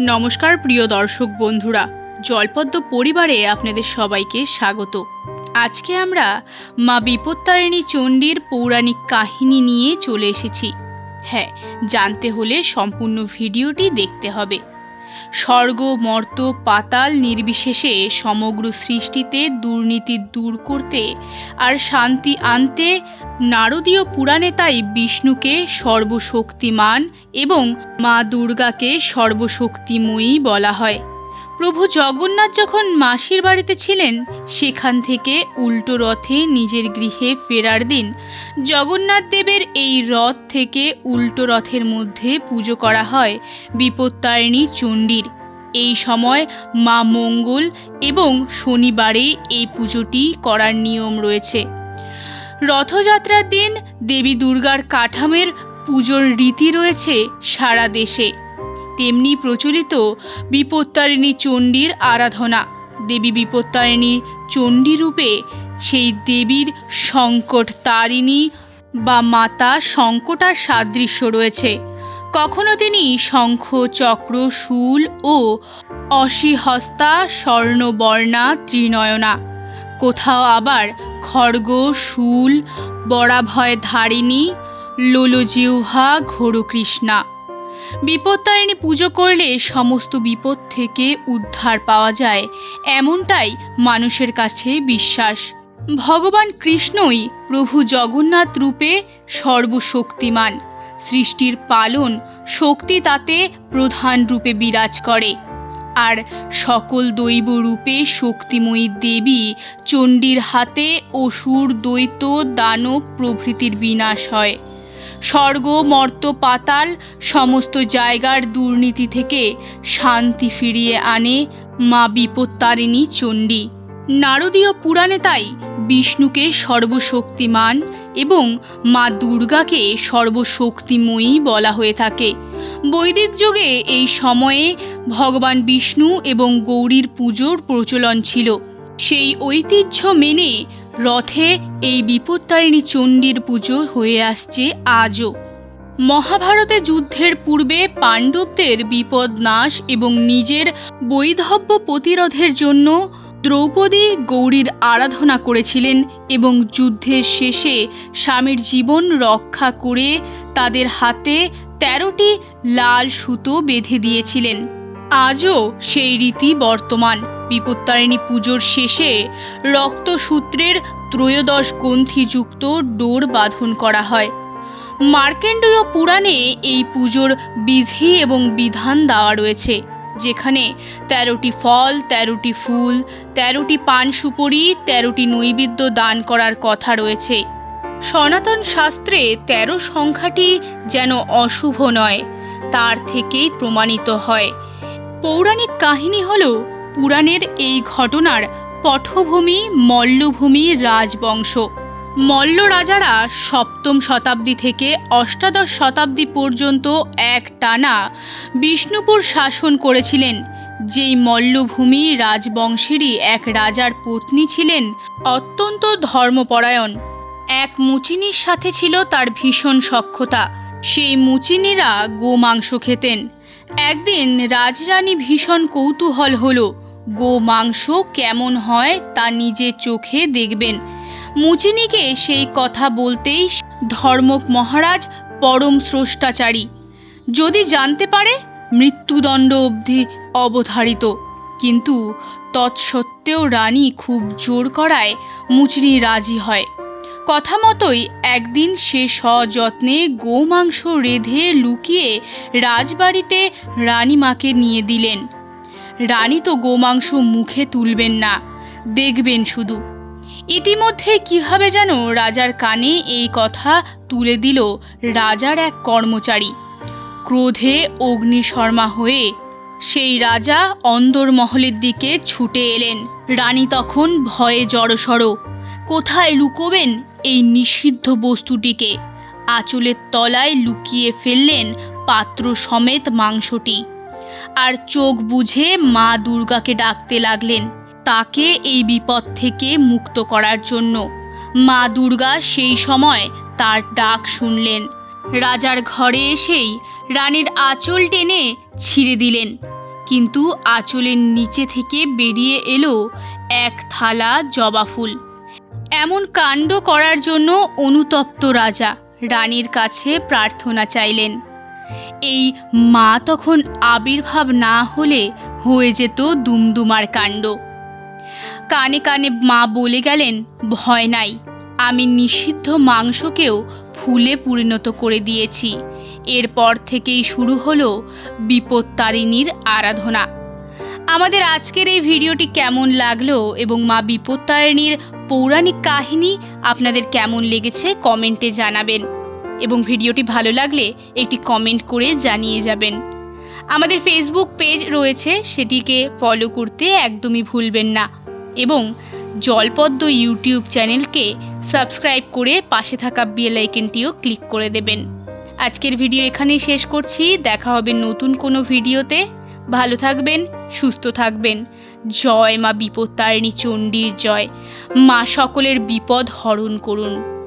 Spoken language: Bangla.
নমস্কার প্রিয় দর্শক বন্ধুরা, জলপদ্ম পরিবারে আপনাদের সবাইকে স্বাগত। আজকে আমরা মা বিপত্তারিণী চণ্ডীর পৌরাণিক কাহিনী নিয়ে চলে এসেছি। হ্যাঁ জানতে হলে সম্পূর্ণ ভিডিওটি দেখতে হবে। স্বর্গ, মর্ত, পাতাল নির্বিশেষে সমগ্র সৃষ্টিতে দুর্নীতি দূর করতে আর শান্তি আনতে নারদীয় পুরাণে তাই বিষ্ণুকে সর্বশক্তিমান এবং মা দুর্গাকে সর্বশক্তিময়ী বলা হয়। প্রভু জগন্নাথ যখন মাসির বাড়িতে ছিলেন, সেখান থেকে উল্টো রথে নিজের গৃহে ফেরার দিন জগন্নাথ দেবের এই রথ থেকে উল্টো রথের মধ্যে পুজো করা হয় বিপত্তারিণী চণ্ডীর। এই সময় মা মঙ্গল এবং শনিবারে এই পুজোটি করার নিয়ম রয়েছে। রথযাত্রার দিন দেবী দুর্গার কাঠামের পুজোর রীতি রয়েছে সারা দেশে। তেমনি প্রচলিত বিপত্তারিণী চণ্ডীর আরাধনা। দেবী বিপত্তারিণী চণ্ডী রূপে সেই দেবীর সংকট তারিণী বা মাতা সংকটার সাদৃশ্য রয়েছে। কখনো তিনি শঙ্খ, চক্র, শূল ও অসিহস্তা, স্বর্ণবর্ণা, ত্রিনয়না, কোথাও আবার খড়গ, শূল বরাভয় ধারিণী লোলজিহ্বা, ঘোরকৃষ্ণা বিপত্তারিণী পুজো করলে সমস্ত বিপদ থেকে উদ্ধার পাওয়া যায়, এমনটাই মানুষের কাছে বিশ্বাস। ভগবান কৃষ্ণই প্রভু জগন্নাথ রূপে সর্বশক্তিমান। সৃষ্টির পালন শক্তি তাতে প্রধান রূপে বিরাজ করে। আর সকল দৈব রূপে শক্তিময়ী দেবী চণ্ডীর হাতে অসুর দৈত্য দানব প্রভৃতির বিনাশ হয়। স্বর্গ, মর্ত, পাতাল, সমস্ত জায়গার দুর্নীতি থেকে শান্তি ফিরিয়ে আনে মা বিপত্তারিণী চণ্ডী। নারদীয় পুরাণে তাই বিষ্ণুকে সর্বশক্তিমান এবং মা দুর্গাকে সর্বশক্তিময়ী বলা হয়ে থাকে। বৈদিক যুগে এই সময়ে ভগবান বিষ্ণু এবং গৌরীর পুজোর প্রচলন ছিল। সেই ঐতিহ্য মেনে রথে এই বিপত্তারিণী চণ্ডীর পুজো হয়ে আসছে আজও। মহাভারতে যুদ্ধের পূর্বে পাণ্ডবদের বিপদ নাশ এবং নিজের বৈধব্য প্রতিরোধের জন্য দ্রৌপদী গৌরীর আরাধনা করেছিলেন এবং যুদ্ধের শেষে স্বামীর জীবন রক্ষা করে তাদের হাতে তেরোটি লাল সুতো বেঁধে দিয়েছিলেন। আজও সেই রীতি বর্তমান। বিপত্তারিণী পুজোর শেষে রক্তসূত্রের ত্রয়োদশ গ্রন্থিযুক্ত ডোর বাঁধন করা হয়। মার্কেন্ডীয় পুরাণে এই পুজোর বিধি এবং বিধান দেওয়া রয়েছে, যেখানে তেরোটি ফল, তেরোটি ফুল, তেরোটি পান সুপরি, তেরোটি নৈবেদ্য দান করার কথা রয়েছে। সনাতন শাস্ত্রে তেরো সংখ্যাটি যেন অশুভ নয়, তার থেকেই প্রমাণিত হয়। পৌরাণিক কাহিনী হল পুরাণের এই ঘটনার পটভূমি মল্লভূমি রাজবংশ। মল্ল রাজারা সপ্তম শতাব্দী থেকে অষ্টাদশ শতাব্দী পর্যন্ত এক টানা বিষ্ণুপুর শাসন করেছিলেন, যেই মল্লভূমি রাজবংশেরই এক রাজার পত্নী ছিলেন অত্যন্ত ধর্মপরায়ণ। এক মুচিনির সাথে ছিল তার ভীষণ সক্ষতা সেই মুচিনিরা গোমাংস খেতেন। একদিন রাজরানী ভীষণ কৌতূহল হলো। গো মাংস কেমন হয় তা নিজে চোখে দেখবেন। মুচিনিকে সেই কথা বলতেই ধর্মক মহারাজ পরম স্রষ্টাচারী। যদি জানতে পারে, মৃত্যুদণ্ড অবধি অবধারিত। কিন্তু তৎসত্ত্বেও রানী খুব জোর করায় মুচনি রাজি হয়। কথা মতোই একদিন সে সযত্নে গোমাংস রেধে লুকিয়ে রাজবাড়িতে রানীমাকে নিয়ে দিলেন। রানী তো গোমাংস মুখে তুলবেন না, দেখবেন শুধু। ইতিমধ্যে কীভাবে যেন রাজার কানে এই কথা তুলে দিল রাজার এক কর্মচারী। ক্রোধে অগ্নিশর্মা হয়ে সেই রাজা অন্দরমহলের দিকে ছুটে এলেন। রানী তখন ভয়ে জড়সড়, কোথায় লুকোবেন এই নিষিদ্ধ বস্তুটিকে? আঁচলের তলায় লুকিয়ে ফেললেন পাত্র সমেত মাংসটি। আর চোখ বুঝে মা দুর্গাকে ডাকতে লাগলেন। তাকে এই বিপদ থেকে মুক্ত করার জন্য মা দুর্গা সেই সময় তার ডাক শুনলেন। রাজার ঘরে এসেই রানীর আঁচল টেনে ছিঁড়ে দিলেন। কিন্তু আঁচলের নিচে থেকে বেরিয়ে এলো এক থালা জবা ফুল। এমন কাণ্ড করার জন্য অনুতপ্ত রাজা রানীর কাছে প্রার্থনা চাইলেন। এই মা তখন আবির্ভাব না হলে হয়ে যেত দুমদুমার কাণ্ড। কানে কানে মা বলে গেলেন, ভয় নাই, আমি নিষিদ্ধ মাংসকেও ফুলে পরিণত করে দিয়েছি। এরপর থেকেই শুরু হলো বিপত্তারিণীর আরাধনা। আমাদের আজকের এই ভিডিওটি কেমন লাগল এবং মা বিপত্তারিণীর পৌরাণিক কাহিনী আপনাদের কেমন লেগেছে কমেন্টে জানাবেন। এবং ভিডিওটি ভালো লাগলে একটি কমেন্ট করে জানিয়ে যাবেন। আমাদের ফেসবুক পেজ রয়েছে, সেটিকে ফলো করতে একদমই ভুলবেন না এবং জলপদ্ম ইউটিউব চ্যানেলকে সাবস্ক্রাইব করে পাশে থাকা বেল আইকনটিও ক্লিক করে দেবেন। আজকের ভিডিও এখানেই শেষ করছি, দেখা হবে নতুন কোনো ভিডিওতে। ভালো থাকবেন, সুস্থ থাকবেন। জয় মা বিপত্তারিণী চণ্ডীর জয়। মা সকলের বিপদ হরণ করুন।